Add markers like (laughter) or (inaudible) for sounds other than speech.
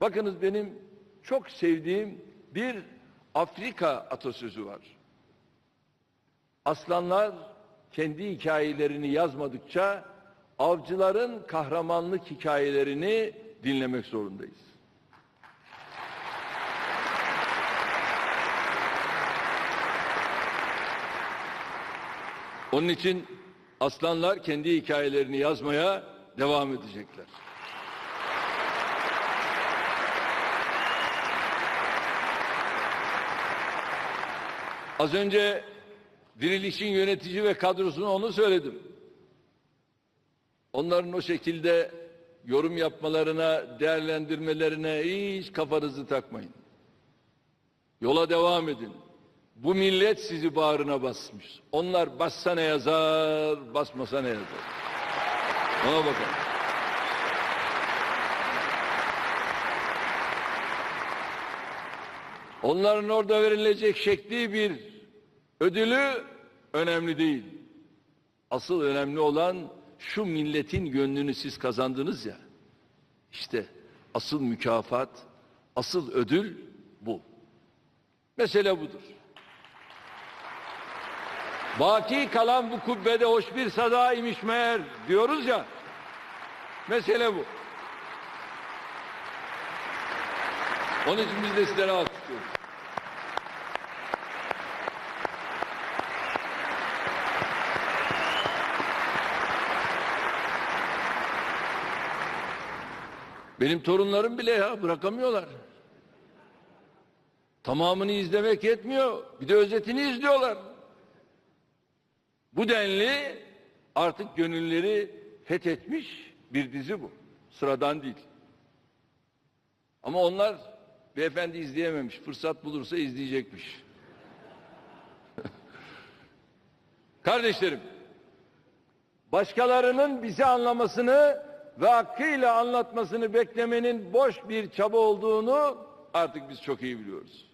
Bakınız benim çok sevdiğim bir Afrika atasözü var. Aslanlar kendi hikayelerini yazmadıkça avcıların kahramanlık hikayelerini dinlemek zorundayız. Onun için aslanlar kendi hikayelerini yazmaya devam edecekler. Az önce Diriliş'in yönetici ve kadrosunu onu söyledim. Onların o şekilde yorum yapmalarına, değerlendirmelerine hiç kafanızı takmayın. Yola devam edin. Bu millet sizi bağrına basmış. Onlar bassa ne yazar, basmasa ne yazar. Ona bakalım. Onların orada verilecek şekli bir ödülü önemli değil. Asıl önemli olan şu milletin gönlünü siz kazandınız ya. İşte asıl mükafat, asıl ödül bu. Mesele budur. Baki kalan bu kubbede hoş bir sada imiş meğer diyoruz ya. Mesele bu. Onun için biz de sizlere alkışlıyoruz. Benim torunlarım bile ya bırakamıyorlar. Tamamını izlemek yetmiyor. Bir de özetini izliyorlar. Bu denli artık gönülleri fethetmiş bir dizi bu. Sıradan değil. Ama onlar beyefendi izleyememiş. Fırsat bulursa izleyecekmiş. (laughs) Kardeşlerim, başkalarının bizi anlamasını ve hakkıyla anlatmasını beklemenin boş bir çaba olduğunu artık biz çok iyi biliyoruz.